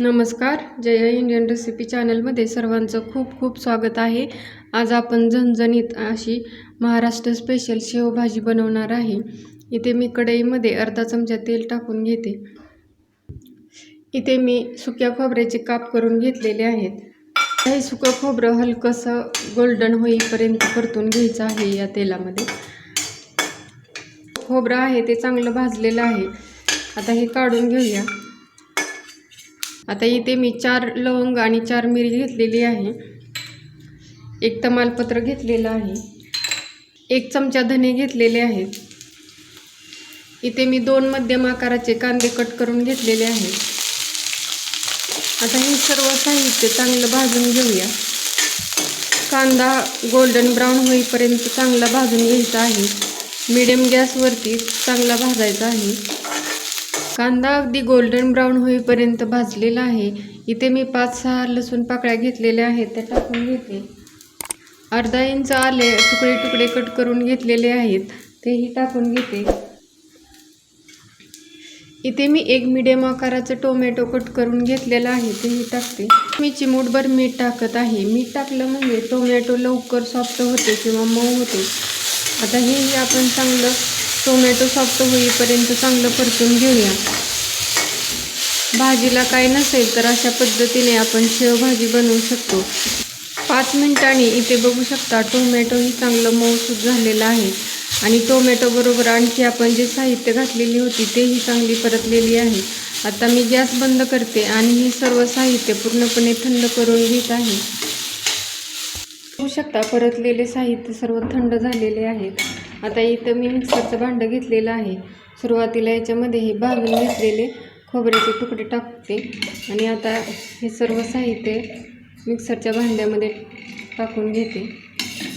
नमस्कार. जय Indian recipe चॅनलमध्ये सर्वांचं खूप खूप स्वागत आहे. आज आपण झणझणीत अशी महाराष्ट्र स्पेशल शेवभाजी बनवणार आहे. इथे मी कढईमध्ये अर्धा चमचा तेल टाकून घेते. इथे मी सुक्या खोबऱ्याचे काप करून घेतलेले आहेत. हे सुकं खोबरं हलकंसं गोल्डन होईपर्यंत परतून घ्यायचं आहे या तेलामध्ये. खोबरं आहे ते चांगलं भाजलेलं आहे. आता हे काढून घेऊया. आता इथे मी चार लवंग आणि चार मिरी घेतलेली आहे. एक तमालपत्र घेतलेलं आहे. एक चमचा धने घेतलेले आहेत. इथे मी दोन मध्यम आकाराचे कांदे कट करून घेतलेले आहेत. आता हे सर्व साहित्य चांगलं भाजून घेऊया. कांदा गोल्डन ब्राऊन होईपर्यंत चांगला भाजून घ्यायचा आहे. मिडियम गॅसवरती चांगला भाजायचा आहे. कांदा अगदी गोल्डन ब्राऊन होईपर्यंत भाजलेला आहे. इथे मी पाच सहा लसूण पाकळ्या घेतलेल्या आहेत त्या टाकून घेते. अर्धा इंच आले तुकडे तुकडे कट करून घेतलेले आहेत तेही टाकून घेते. इथे मी एक मिडियम आकाराचं टोमॅटो कट करून घेतलेला आहे तेही टाकते. मी चिमूटभर मीठ टाकत आहे. मीठ टाकलं म्हणजे टोमॅटो लवकर सॉफ्ट होते किंवा मऊ होते. आता हेही आपण चांगलं टोमॅटो सॉफ्ट होईपर्यंत चांगलं परतून घेऊया. भाजीला काय नसेल तर अशा पद्धतीने आपण शेवभाजी बनवू शकतो. पाच मिनिटांनी इथे बघू शकता टोमॅटोही चांगलं मऊसूद झालेलं आहे. आणि टोमॅटोबरोबर आणखी आपण जे साहित्य घातलेली होती तेही चांगली परतलेली आहे. आता मी गॅस बंद करते आणि हे सर्व साहित्य पूर्णपणे थंड करून घेत आहे. बघू शकता परतलेले साहित्य सर्व थंड झालेले आहेत आता इथं मी मिक्सरचं भांडं घेतलेलं आहे. सुरुवातीला याच्यामध्ये हे भाजून घेतलेले खोबऱ्याचे तुकडे टाकते. आणि आता हे सर्व साहित्य मिक्सरच्या भांड्यामध्ये टाकून घेते.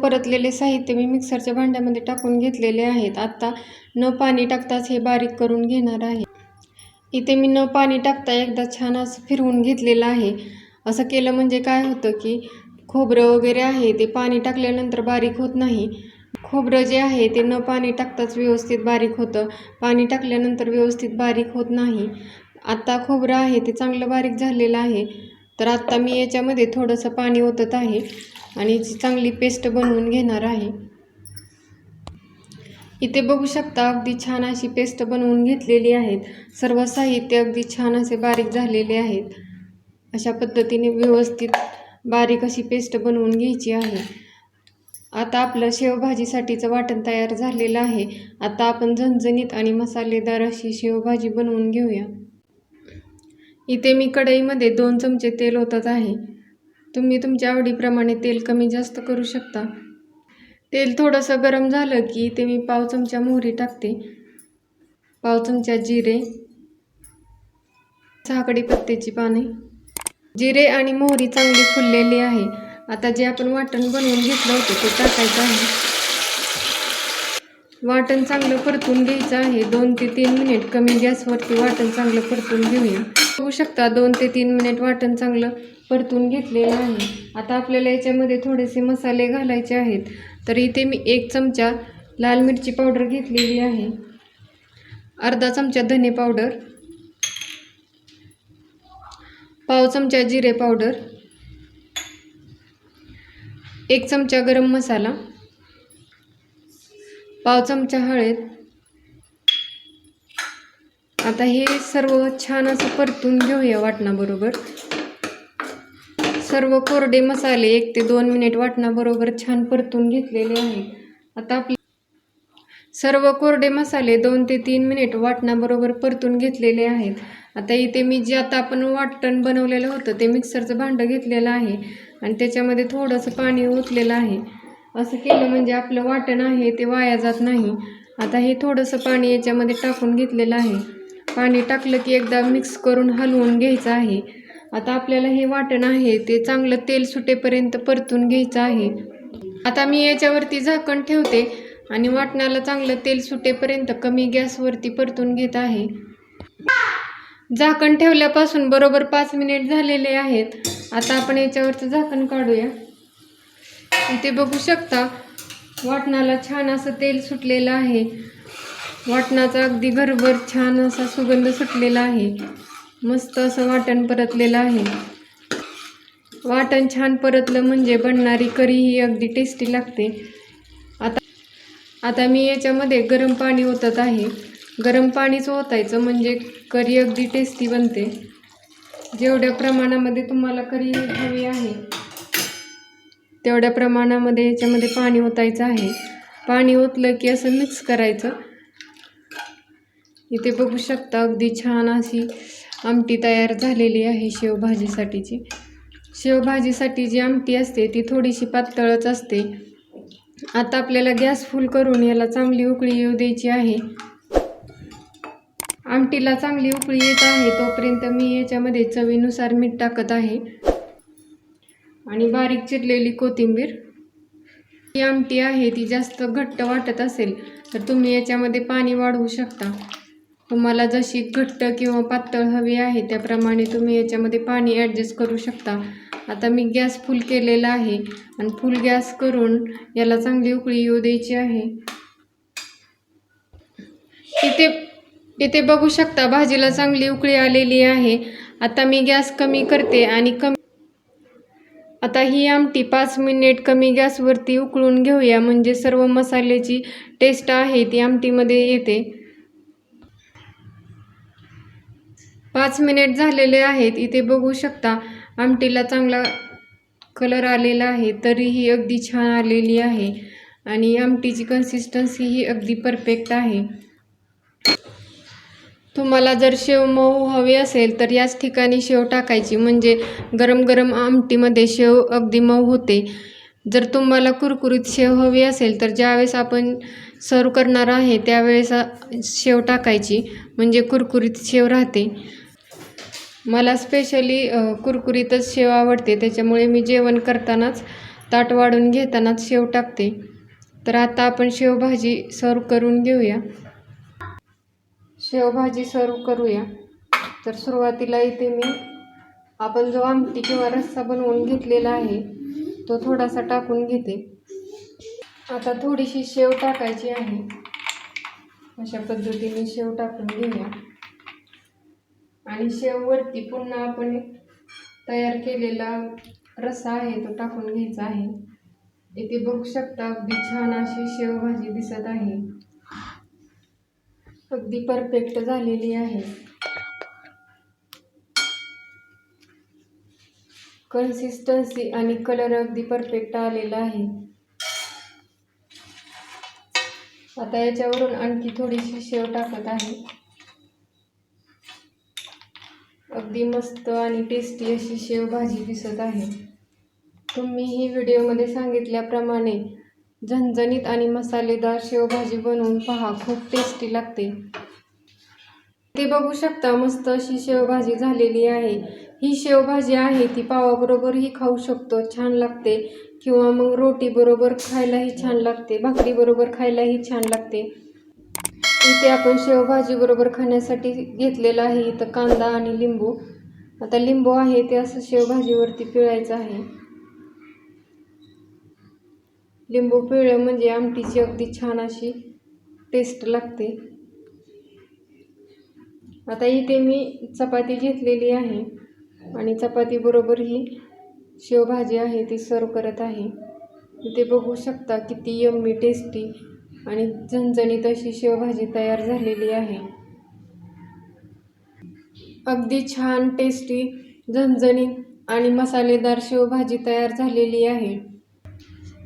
परतलेले साहित्य मी मिक्सरच्या भांड्यामध्ये टाकून घेतलेले आहेत. आत्ता न पाणी टाकताच हे बारीक करून घेणार आहे. इथे मी न पाणी टाकता एकदा छान असं फिरवून घेतलेलं आहे. असं केलं म्हणजे काय होतं की खोबरं वगैरे आहे ते पाणी टाकल्यानंतर बारीक होत नाही. खोबरं जे आहे ते न पाणी टाकताच व्यवस्थित बारीक होतं. पाणी टाकल्यानंतर व्यवस्थित बारीक होत नाही. आत्ता खोबरं आहे ते चांगलं बारीक झालेलं आहे. तर आत्ता मी याच्यामध्ये थोडंसं पाणी ओतत आहे आणि याची चांगली पेस्ट बनवून घेणार आहे. इथे बघू शकता अगदी छान अशी पेस्ट बनवून घेतलेली आहेत. सर्व साहित्य अगदी छान असे बारीक झालेले आहेत. अशा पद्धतीने व्यवस्थित बारीक अशी पेस्ट बनवून घ्यायची आहे. आता आपलं शेवभाजीसाठीचं वाटण तयार झालेलं आहे. आता आपण झणझणीत आणि मसालेदार अशी शेवभाजी बनवून घेऊया. इथे मी कढईमध्ये दोन चमचे तेल ओतत आहे. तुम्ही तुमच्या आवडीप्रमाणे तेल कमी जास्त करू शकता. तेल थोडंसं गरम झालं की इथे मी पाव चमचा मोहरी टाकते. पाव चमचा जिरे. सहा पत्त्याची पाने. जिरे आणि मोहरी चांगली फुललेली आहे. आता जे आपण वाटण बनवून घेतलं होतं ते टाकायचं आहे. वाटण चांगलं परतून घ्यायचं आहे. दोन ते तीन मिनिट कमी गॅसवरती वाटण चांगलं परतून घेऊया. बघू शकता दोन ते तीन मिनिट वाटण चांगलं परतून घेतलेलं आहे. आता आपल्याला याच्यामध्ये थोडेसे मसाले घालायचे आहेत. तर इथे मी एक चमचा लाल मिरची पावडर घेतलेली आहे. अर्धा चमचा धने पावडर. पाव चमचा जिरे पावडर. एक चमचा गरम मसाला पाव चमचा हळद. आता हे सर्व छान असं परतून घेऊया वाटणाबरोबर. सर्व कोरडे मसाले एक ते दोन मिनिट वाटणाबरोबर छान परतून घेतलेले आहे. आता आपले सर्व कोरडे मसाले दोन ते तीन मिनिट वाटणाबरोबर परतून घेतलेले आहेत. आता इथे मी जे आता आपण वाटण बनवलेलं होतं ते मिक्सरचं भांडं घेतलेलं आहे. आणि त्याच्यामध्ये थोडंसं पाणी ओतलेलं आहे. असं केलं म्हणजे आपलं वाटण आहे ते वाया जात नाही. आता हे थोडंसं पाणी याच्यामध्ये टाकून घेतलेलं आहे. पाणी टाकलं की एकदा मिक्स करून हलवून घ्यायचं आहे. आता आपल्याला हे वाटण आहे ते चांगलं तेल सुटेपर्यंत परतून घ्यायचं आहे. आता मी याच्यावरती झाकण ठेवते आणि वाटणाला चांगलं तेल सुटेपर्यंत कमी गॅसवरती परतून घेत आहे. झाकण ठेवल्यापासून बरोबर पाच मिनिट झालेले आहेत. आता आपण याच्यावरचं झाकण काढूया. इथे बघू शकता वाटणाला छान असं तेल सुटलेलं आहे. वाटणाचा अगदी घरभर छान असा सुगंध सुटलेला आहे. मस्त असं वाटण परतलेलं आहे. वाटण छान परतलं म्हणजे बनणारी करी ही अगदी टेस्टी लागते. आता आता मी याच्यामध्ये गरम पाणी ओतत आहे. गरम पाणीच ओतायचं म्हणजे करी अगदी टेस्टी बनते. जेवढ्या प्रमाणामध्ये तुम्हाला करी हवी आहे तेवढ्या प्रमाणामध्ये याच्यामध्ये पाणी ओतायचं आहे. पाणी ओतलं की असं मिक्स करायचं. इथे बघू शकता अगदी छान अशी आमटी तयार झालेली आहे शेवभाजीसाठीची. शेवभाजीसाठी जी आमटी असते ती थोडीशी पातळच असते. आता आपल्याला गॅस फुल करून याला चांगली उकळी येऊ द्यायची आहे. आमटीला चांगली उकळी येत आहे तोपर्यंत मी याच्यामध्ये चवीनुसार मीठ टाकत आहे. आणि बारीक चिरलेली कोथिंबीर. ही आमटी आहे ती जास्त घट्ट वाटत असेल तर तुम्ही याच्यामध्ये पाणी वाढवू शकता. तुम्हाला जशी घट्ट किंवा पातळ हवी आहे त्याप्रमाणे तुम्ही याच्यामध्ये पाणी ॲडजस्ट करू शकता. आता मी गॅस फुल केलेला आहे आणि फुल गॅस करून याला चांगली उकळी येऊ द्यायची आहे. तिथे इथे बघू शकता भाजीला चांगली उकळी आलेली आहे. आता मी गॅस कमी करते आणि कमी आता ही आमटी पाच मिनिट कमी गॅसवरती उकळून घेऊया. म्हणजे सर्व मसाल्याची टेस्ट आहे ती आमटीमध्ये येते. पाच मिनिट झालेले आहेत. इथे बघू शकता आमटीला चांगला कलर आलेला आहे. तरीही अगदी छान आलेली आहे. आणि आमटीची कन्सिस्टन्सी ही अगदी परफेक्ट आहे. तुम्हाला जर शेव मऊ हवी असेल तर याच ठिकाणी शेव टाकायची. म्हणजे गरम गरम आमटीमध्ये शेव अगदी मऊ होते. जर तुम्हाला कुरकुरीत शेव हवी असेल तर ज्यावेळेस आपण सर्व करणार आहे त्यावेळेस शेव टाकायची. म्हणजे कुरकुरीत शेव राहते. मला स्पेशली कुरकुरीतच शेव आवडते. त्याच्यामुळे मी जेवण करतानाच ताट वाढून घेतानाच शेव टाकते. तर आता आपण शेवभाजी सर्व करून घेऊया. शेवभाजी सर्व करूया. तर सुरुवातीला इथे मी आपण जो आमटी किंवा रस्सा बनवून घेतलेला आहे तो थोडासा टाकून घेते. आता थोडीशी शेव टाकायची आहे. अशा पद्धतीने शेव टाकून घेऊया. आणि शेववरती पुन्हा आपण तयार केलेला रस्सा आहे तो टाकून घ्यायचा आहे. इथे बघू शकता अगदी छान अशी शेवभाजी दिसत आहे. अगदी परफेक्ट झालेली आहे. कन्सिस्टन्सी आणि कलर अगदी परफेक्ट आलेला आहे. आता याच्यावरून आणखी थोडीशी शेव टाकत आहे. अगदी मस्त आणि टेस्टी अशी शेवभाजी दिसत आहे. तुम्ही ही व्हिडिओमध्ये सांगितल्याप्रमाणे झणझणीत आणि मसालेदार शेवभाजी बनवून पहा खूप टेस्टी लागते. ते बघू शकता मस्त अशी शेवभाजी झालेली आहे. ही शेवभाजी आहे ती पावाबरोबरही खाऊ शकतो छान लागते. किंवा मग रोटी बरोबर खायलाही छान लागते भाकरी बरोबर खायलाही छान लागते. इथे आपण शेवभाजी बरोबर खाण्यासाठी घेतलेलं आहे इथं कांदा आणि लिंबू. आता लिंबू आहे ते असं शेवभाजीवरती पिळायचं आहे. लिंबू पिळलं म्हणजे आमटीची अगदी छान अशी टेस्ट लागते. आता इथे मी चपाती घेतलेली आहे आणि चपातीबरोबर ही शेवभाजी आहे ती सर्व करत आहे. इथे बघू शकता किती यम्मी टेस्टी आणि झणझणीत अशी शेवभाजी तयार झालेली आहे. अगदी छान टेस्टी झणझणीत आणि मसालेदार शेवभाजी तयार झालेली आहे.